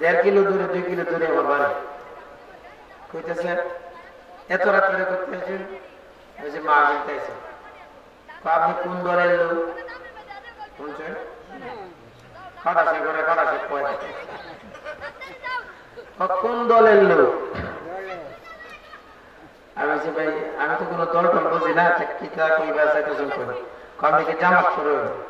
দেড় কিলো দূরে, দুই কিলো দূরে আমার বাড়ি। কইতেছে, এত রাত করে করতে আসেন মা আপনি কোন দলের আমি তো কোনো দল টল বুঝি না কি তা কি জামাত শুরু বাদা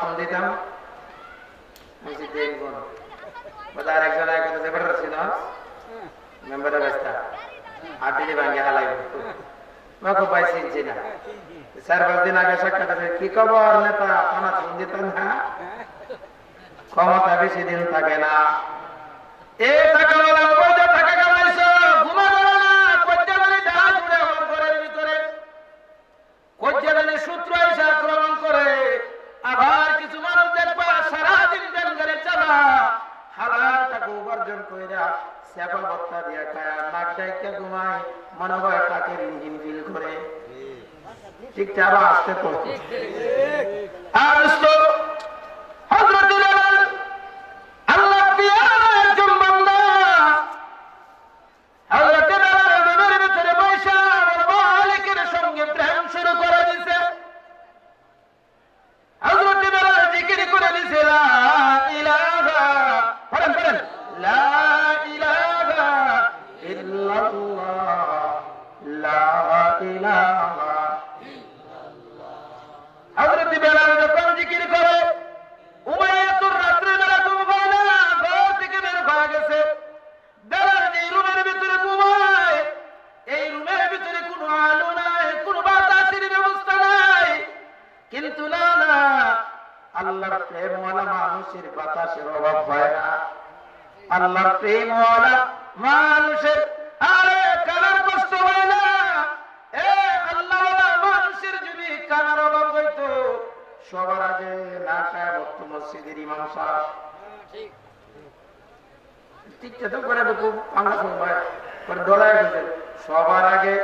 ফোন বাকো না। চার পাঁচ দিন আগে নেতা? ফোন না ক্ষমতা বেশি দিন থাকে না বলা অবৈধ টাকা কামাইছো ঘুমা গেল না কজ্জাদানি ডাহা জুড়ে হল ঘরের ভিতরে কজ্জাদানি সূত্র এসে আক্রমণ করে আবার কিছু মানুষ দেখবা সারাদিন দেন করে চালা হালাল উপার্জন কইরা সেবা বত্তা দিয়া খায় নাক ডাইকা ঘুমায় মনে হয় তাকে ইঞ্জিন ফিল করে। ঠিক আরও আসতে তো আর দোস্ত, সবার আগে ইমাম সাহেব।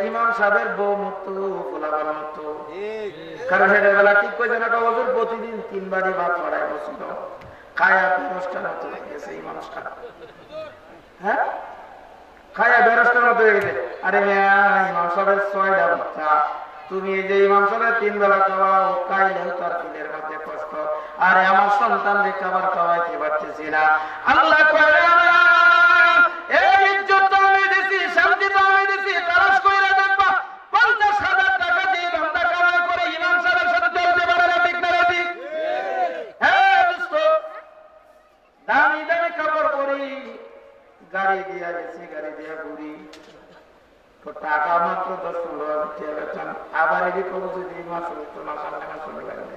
ইমাম সাহেবের বউ মুক্ত গোলাবার মুক্ত কারণ হেঁটে বেলা ঠিক করেছে না প্রতিদিন তিনবারই ভাত মারায় বসছিল খায়া মতো হয়ে গেছে এই মানুষটা হ্যাঁ? খায়া বেরোজটার মতো হয়ে গেছে। আরে মেয়া ছয়টা বাচ্চা। তুমি যে ইমাম তিন বেলা খাওয়াও, খাইলেও তার দিলের মধ্যে কষ্ট। আরে আমার সন্তান যে খাবার খাওয়াইতে পারতেছি না। আল্লাহ কয় রে আমার, এই ইজ্জত তো আমি দিছি শান্তি তো আমি দিছি তালাশ কইরা দেখবা পঞ্চাশ হাজার টাকা দিয়ে বান্দা কামাই করে ইমাম সাহেবের সাথে চলতে পারে না ঠিক না ঠিক হ্যাঁ দোস্ত দামি দামি কাপড় পরি গাড়ি দিয়া গেছি গাড়ি দিয়া ঘুরি তো টাকা মাত্র দশ পনেরো হাজার টাকা বেতন আবার এদিকে কোনো যদি এই মাস হলো তো মাস সামনে মাস হলে লাগবে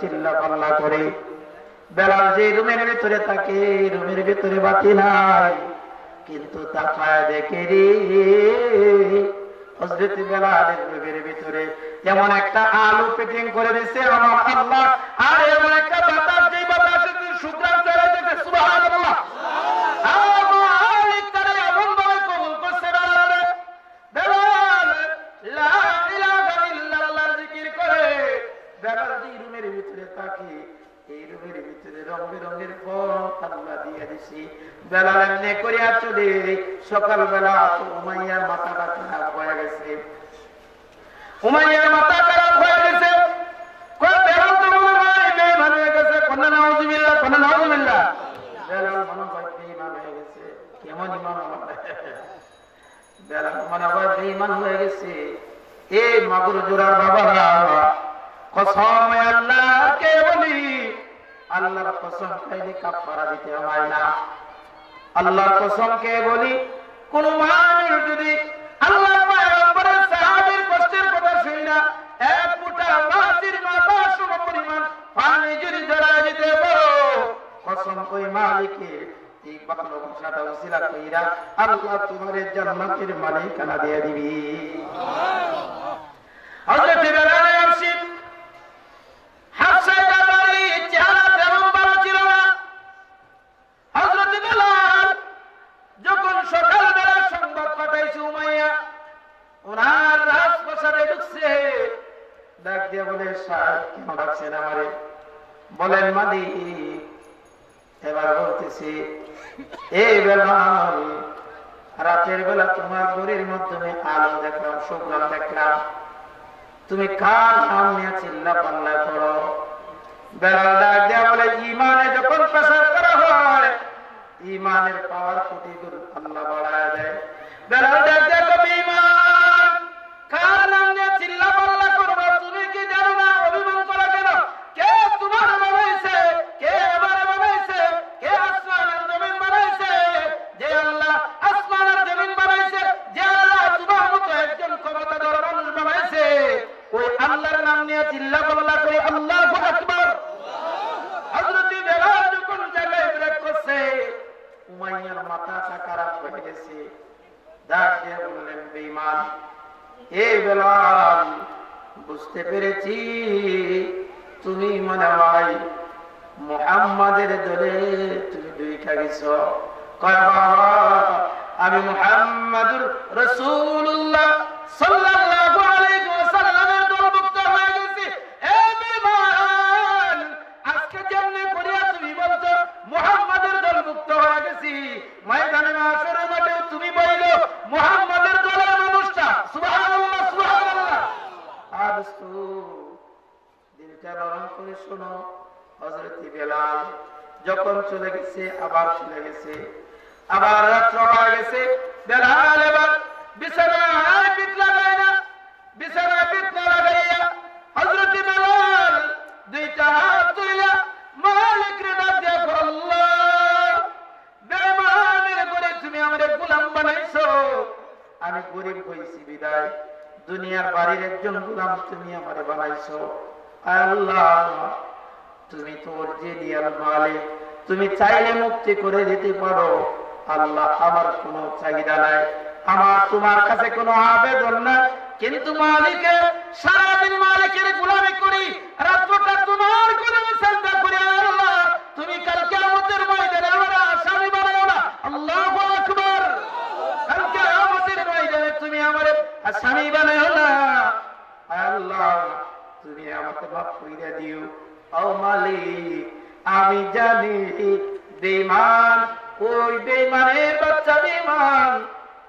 চিল্লা পাল্লা করে। বেলাল যে রুমের ভিতরে থাকে, রুমের ভিতরে বাতি নাই। কিন্তু তাকায় দেখে রে হজরত বেলালের রুমের ভিতরে যেমন একটা আলু পেটিং করে দিছে আমার আল্লাহ। আর এমন একটা রুমের এই রুমের ভিতরে রং বেরঙের আল্লাহ দিয়ে দিছি। বেলাল এমনি করিয়া চলে সকালবেলা উমাইয়ার মাথাটা খারাপ হয়ে গেছে। উমাইয়ার মাথা খারাপ হয়ে গেছে। মাগুর বাবারা কে আল্লাহর কসম কসমকে বলি, কোন মানুষ যদি আল্লাহ পয়গম্বরের কষ্টের কথা শুনি না, এক ফুটা মাটির মাথা সম পরিমাণ পানি যদি জড়া দিতে পারো, কসম ওই কইরা আল্লাহ তোমার জান্নাতের মালিকানা দিয়ে দিবি বেলাল আরশি হাফসা জাবারি চেহারা তেমন ভালো ছিল না হযরত বেলাল যখন সকালবেলা সংবাদ পাঠাইছে উমাইয়া ওনার রাজপ্রাসাদে ঢুকছে ডাক দিয়ে বলে সাহেব কেন ডাকছেন আমারে এবার রাতের বেলা তোমার ঘরের মাধ্যমে আলো দেখলাম, সুগ্রাম দেখলাম। তুমি কার নাম নিয়ে চিল্লা পাল্লা করো? বেলাল ডাক দেয়া বলে, ইমানে যখন করা হয়, ইমানের পাওয়ার কোটি আল্লাহ বাড়ায় দেয়। ইমান বললেন এ বেলাল, বুঝতে পেরেছি। তুমি মনে হয় মুহাম্মাদের দলে তুমি দুইটা গেছ। আমি মুহাম্মাদুর রাসূলুল্লাহ আজকে করিয়া তুমি বলছো হয়ে ময়দানে মাশরের মাঠে তুমি বইলো মুহাম্মাদের দলের মানুষটা সুবহানাল্লাহ সুবহানাল্লাহ আর দিলটা নরম করে শোনো হযরত বেলাল যখন চলে গেছে, আবার চলে গেছে। আবার গেছে। এবার তুমি বানাইছো। আমি গরিব হইছি বিদায়। দুনিয়ার বাড়ির একজন গোলাম তুমি আমারে বানাইছো। আল্লাহ। তুমি তোর জেনিয়াল মালিক। তুমি চাইলে মুক্তি করে দিতে পারো। আল্লাহ আমার কোনো চাহিদা নাই। আমার তোমার কাছে কোনো আবেদন নাই। কিন্তু মালিকে, সারাদিন মালিকের গোলামি করি রাত্রটা তোমার গোলামি চিন্তা করি, আল্লাহ, তুমি কালকে আমাদের ময়দানে আমার আসামি বানাও না। আল্লাহু আকবার। কালকে আমাদের ময়দানে তুমি আমার আসামি বানাও না। আল্লাহ, তুমি আমাকে মাফ কইরা দিও। ও মালিক আমি জানি বেঈমান, ওই বেঈমানের বাচ্চা বেঈমান।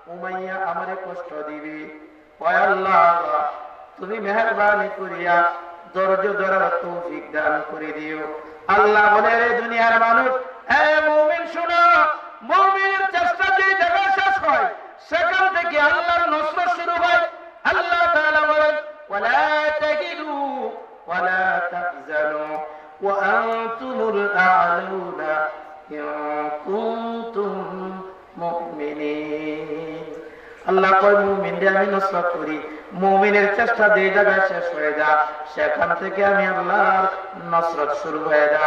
উমাইয়া আমারে কষ্ট দিবে। তুমি মেহরবানি করিয়া আল্লাহ বলে দুনিয়ার মানুষ শেষ শুরু হয়। আল্লাহ وأنتم الأعلون إن كنتم مؤمنين আল্লাহ কয় মুমিনরে আমি নসরত করি মুমিনের চেষ্টা যে জায়গায় শেষ হয়ে যা সেখান থেকে আমি আল্লাহর নসরত শুরু হয়ে যা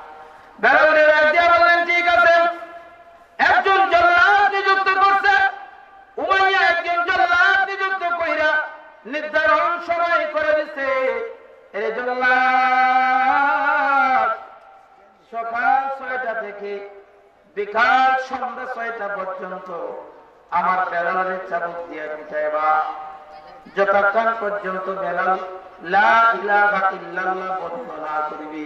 ডাক দিয়ে বললেন ঠিক আছে। একজন জল্লাদ নিযুক্ত করছে, উমাইয়া একজন জল্লাদ নিযুক্ত কইরা নির্ধারণ সময় করে দিছে। এই জন্য সকাল ছয়টা থেকে বিকাল সন্ধ্যা ছয়টা পর্যন্ত আমার বেলালের চাবুক দিয়ে যতক্ষণ পর্যন্ত বেলাল বন্ধ না করবি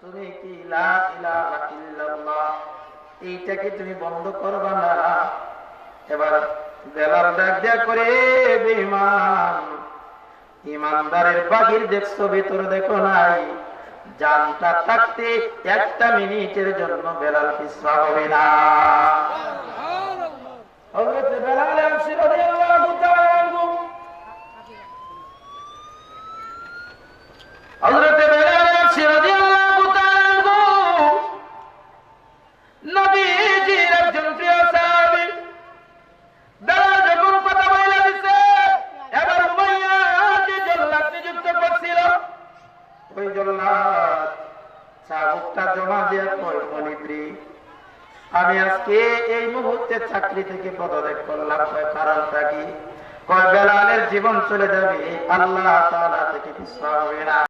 তুমি কি লা ইলাহা ইল্লাল্লাহ? এইটা তুমি বন্ধ করবা না। এবার বেলাল ডাক করে ইমানদারের দেখছ দেখো নাই। একটা মিনিটের জন্য হবে না। বেলাল মুহূর্তে চাকরি থেকে পদত্যাগ করলাম কারণ থাকি কয়, বেলালের জীবন চলে যাবে, আল্লাহ তাআলা থেকে পিছপা হবে না।